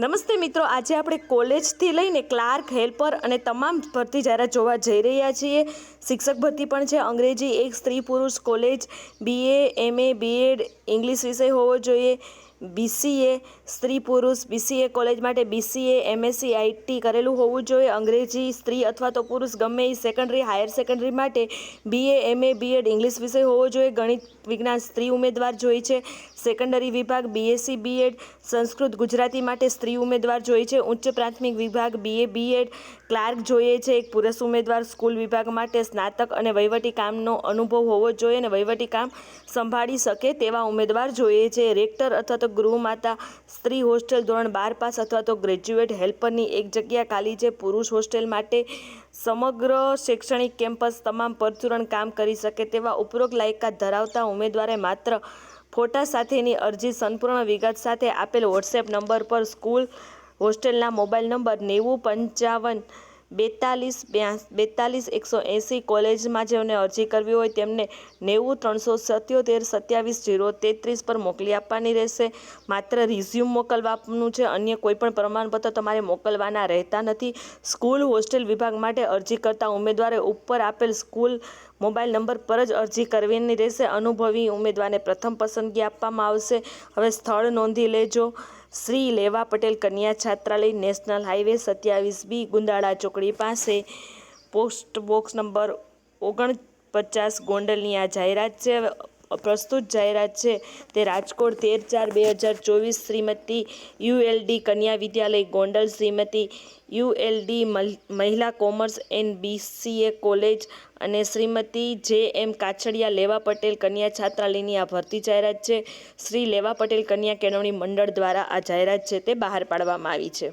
નમસ્તે મિત્રો, આજે આપણે કોલેજથી લઈને ક્લાર્ક, હેલ્પર અને તમામ ભરતી જાહેરાત જોવા જઈ રહ્યા છીએ. શિક્ષક ભરતી પણ છે. અંગ્રેજી એક સ્ત્રી પુરુષ college BA MA BEd English વિષય હોવો જોઈએ. બીસીએ સ્ત્રી પુરુષ બીસીએ કોલેજ માટે બીસીએ એમએસસી આઈટી કરેલું હોવું જોઈએ. અંગ્રેજી સ્ત્રી અથવા તો પુરુષ ગમે એ સેકન્ડરી હાયર સેકન્ડરી માટે બીએ એમએ બીએડ ઇંગ્લિશ વિષય હોવો જોઈએ. ગણિત વિજ્ઞાન સ્ત્રી ઉમેદવાર જોઈ છે. સેકન્ડરી વિભાગ બીએસસી બીએડ સંસ્કૃત ગુજરાતી માટે સ્ત્રી ઉમેદવાર જોઈએ છે. ઉચ્ચ પ્રાથમિક વિભાગ બીએ બીએડ ક્લાર્ક જોઈએ છે. એક પુરુષ ઉમેદવાર સ્કૂલ વિભાગ માટે સ્નાતક અને વહીવટી કામનો અનુભવ હોવો જોઈએ અને વહીવટી કામ સંભાળી શકે તેવા ઉમેદવાર જોઈએ છે. રેક્ટર અથવા તો ગૃહમાતા સ્ત્રી હોસ્ટેલ ધોરણ બાર પાસ અથવા તો ગ્રેજ્યુએટ હેલ્પરની એક જગ્યા ખાલી છે. પુરુષ હોસ્ટેલ માટે સમગ્ર શૈક્ષણિક કેમ્પસ તમામ પરચુરણ કામ કરી શકે તેવા ઉપરોક્ત લાયકાત ધરાવતા ઉમેદવારે માત્ર ફોટા સાથેની અરજી સંપૂર્ણ વિગત સાથે આપેલ વોટ્સએપ નંબર પર સ્કૂલ હોસ્ટેલના મોબાઈલ નંબર નેવું પંચાવન બેતાલીસ બેતાલીસ એકસો એંસી કોલેજમાં જેમને અરજી કરવી હોય, તેમને નેવું ત્રણસો સત્યોતેર સત્યાવીસ જીરો તેત્રીસ પર મોકલી આપવાની રહેશે. માત્ર રિઝ્યુમ મોકલવાનું છે, અન્ય કોઈપણ પ્રમાણપત્ર તમારે મોકલવાના રહેતા નથી. સ્કૂલ હોસ્ટેલ વિભાગ માટે અરજી કરતા ઉમેદવારે ઉપર આપેલ સ્કૂલ મોબાઈલ નંબર પર જ અરજી કરવાની રહેશે. અનુભવી ઉમેદવારને પ્રથમ પસંદગી આપવામાં આવશે. હવે સ્થળ નોંધી લેજો. શ્રી લેવા પટેલ કન્યા છાત્રાલય નેશનલ હાઈવે સત્યાવીસ બી ગુંદાળા ચોકડી પાસે. પોસ્ટ બોક્સ નંબર ઓગણપચાસ ગોંડલની આ જાહેરાત છે. પ્રસ્તુત જાહેરાત છે. તે રાજકોટ તેર ચાર બે હજાર ચોવીસ શ્રીમતી યુએલડી કન્યા વિદ્યાલય ગોંડલ શ્રીમતી યુએલડી મહિલા કોમર્સ એન્ડ બીસીએ કોલેજ અને શ્રીમતી જે એમ કાછડિયા લેવા પટેલ કન્યા છાત્રાલયની આ ભરતી જાહેરાત છે. શ્રી લેવા પટેલ કન્યા કેળવણી મંડળ દ્વારા આ જાહેરાત છે તે બહાર પાડવામાં આવી છે.